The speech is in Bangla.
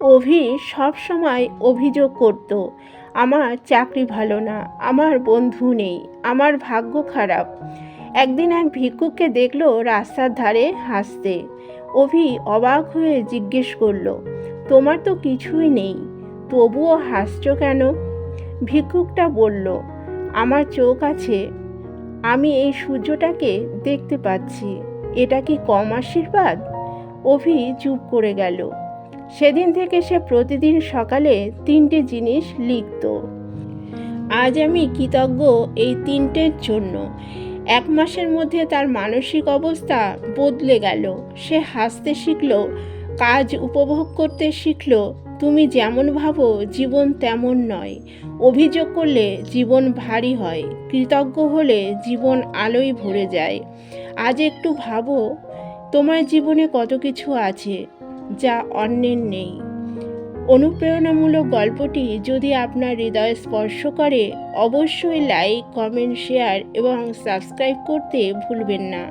অভি সব সময় অভিযোগ করত, আমার চাকরি ভালো না, আমার বন্ধু নেই, আমার ভাগ্য খারাপ। একদিন এক ভিক্ষুককে দেখল রাস্তার ধারে হাসতে। অভি অবাক হয়ে জিজ্ঞেস করল, তোমার তো কিছুই নেই, তবুও হাসছো কেন? ভিক্ষুকটা বলল, আমার চোখ আছে, আমি এই সূর্যটাকে দেখতে পাচ্ছি, এটা কি কম আশীর্বাদ? অভি চুপ করে গেল। সেদিন থেকে সে প্রতিদিন সকালে তিনটে জিনিস লিখত। আজ আমি কৃতজ্ঞ এই তিনটের জন্য। এক মাসের মধ্যে তার মানসিক অবস্থা বদলে গেল। সে হাসতে শিখল, কাজ উপভোগ করতে শিখল, তুমি যেমন ভাবো, জীবন তেমন নয়। অভিযোগ করলে জীবন ভারী হয়, কৃতজ্ঞ হলে জীবন আলোয় ভরে যায়। আজ একটু ভাবো, তোমার জীবনে কত কিছু আছে যা অন্যের নেই। অনুপ্রেরণামূলক গল্পটি যদি আপনার হৃদয় স্পর্শ করে, অবশ্যই লাইক কমেন্ট শেয়ার এবং সাবস্ক্রাইব করতে ভুলবেন না।